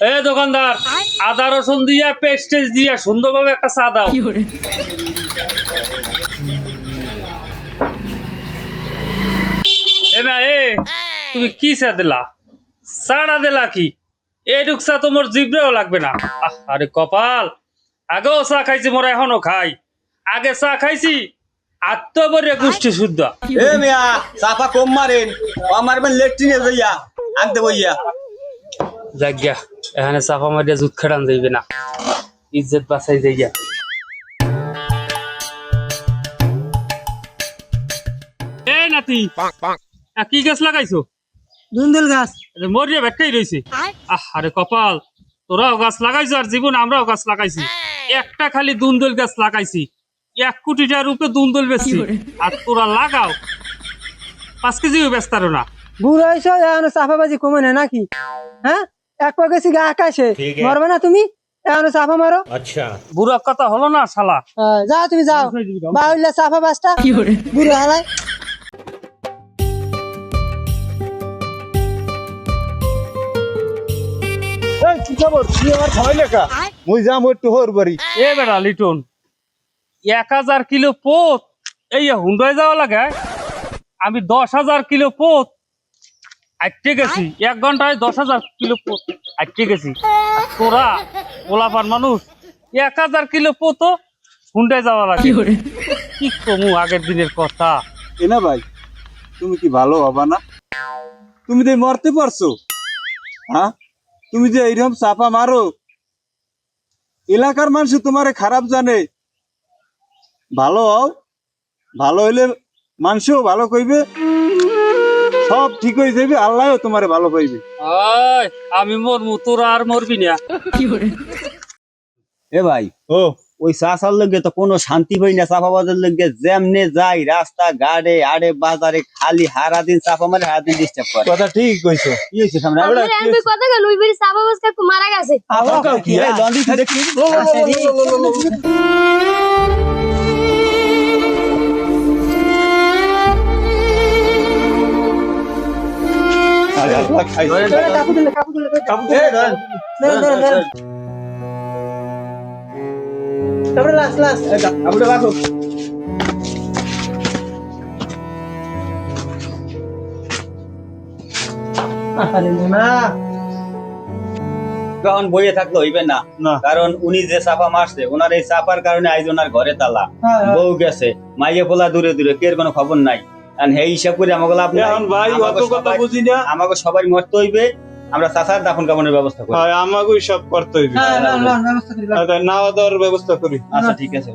এ দোকানদার আদা রসুন দিয়া পেস্টেজ দিয়া সুন্দরভাবে একটা চা দাও। এ না এ তুমি কি চা দিলা? চাটা দিলা কি? এইটুক চা তোমার জিভরেও লাগবে না। আহ, আরে কপাল আগেও চা খাইছি মোরা এখনও খাই। আগে চা খাইছি আত্মবরে গোষ্ঠী শুদ্ধ। এ মিয়া চাপা কম মারেন কম মারবেন লেট্রিনে যাইয়া আনতে বইয়া। জাগিয়া এখানে চাপা মারিয়া জুত খেড়ান যাইবে না। ইজ্জত বাঁচাই যাইয়া। এ নাতি আ, কি গাছ লাগাইছো? দুন্দুল গাছ। আরে মরিয়া ভেটকাই রয়েছে আহ আরে কপাল তোরাও গাছ লাগাইছো আর জীবন আমরাও গাছ লাগাইছি। একটা খালি দুন্দল গাছ লাগাইছি। এক কোটি টাকার উপরে দুন্দল বেশি আর তোরা লাগাও। পাঁচ কেজিও ব্যস্ত না। এখন চাপাবাজি কমে না নাকি? হ্যাঁ? এক পা গেছি গা আকাশে। মরবে না তুমি? এখন চাপা মারো। বুড়া কথা হলো না শালা। হ্যাঁ, যাও তুমি যাও। বাউলে চাপা বাসটা। বুড়ো হালাই কি খবর? তুই আমার খাওয়াই লেখা? মুই যাম বাড়ি। এ বেড়া লিটন। এক হাজার কিলো পোত। এই হুন্ডায় যাওয়া লাগে আমি দশ হাজার কিলো পোত আটকে গেছি। এক ঘন্টায় দশ হাজার কিলো আটকে গেছি। তোরা ওলাপান মানুষ এক হাজার কিলো পোত হুন্ডায় যাওয়া লাগে। কি কমু আগের দিনের কথা? এনা ভাই তুমি কি ভালো হবা না? তুমি তো মরতে পারছ হ্যাঁ? তুমি যে এইরকম চাপা মারো এলাকার মানুষ তোমারে খারাপ জানে। ভালো হও ভালো হইলে মানুষও ভালো কইবে। সব ঠিক হয়ে যাবে আল্লাহ তোমারে ভালো পাইবে আয়, আমি মরমু তোরা আর মরবি না এ ভাই ও ওই চাষার লগে তো কোনো শান্তি পাই না চাপা বাজার লগে যেমনে যাই রাস্তা গাড়ে আড়ে বাজারে খালি হারা দিন চাপা মারে হারা দিন ডিস্টার্ব করে কথা ঠিক কইছো কি হয়েছে সামনে আমরা আপনার কথা গেল ওই বাড়ি সাবা বাস কাকু মারা গেছে কি এই লন্ডি তুই ধরুন, ধরুন। তারপরে রাখো বইয়ে থাকলে হইবে না কারণ উনি যে চাপা মারছে ওনার এই চাপার কারণে আইজ ওনার ঘরে তালা হ্যাঁ, হ্যাঁ। বউ গেছে মাইয়ে পোলা দূরে দূরে কের কোনো খবর নাই সেই হিসাব করে আমাকে লাভ নাই। এখন ভাই অত কথা বুঝি না। আমাকে সবাই মরতে হইবে। আমরা চাচার দাফন কাপনের ব্যবস্থা করি। হ্যাঁ আমাকেই সব করতে হইবে। না লন ব্যবস্থা করি আচ্ছা, নাওয়া দেওয়ার ব্যবস্থা করি। আচ্ছা ঠিক আছে।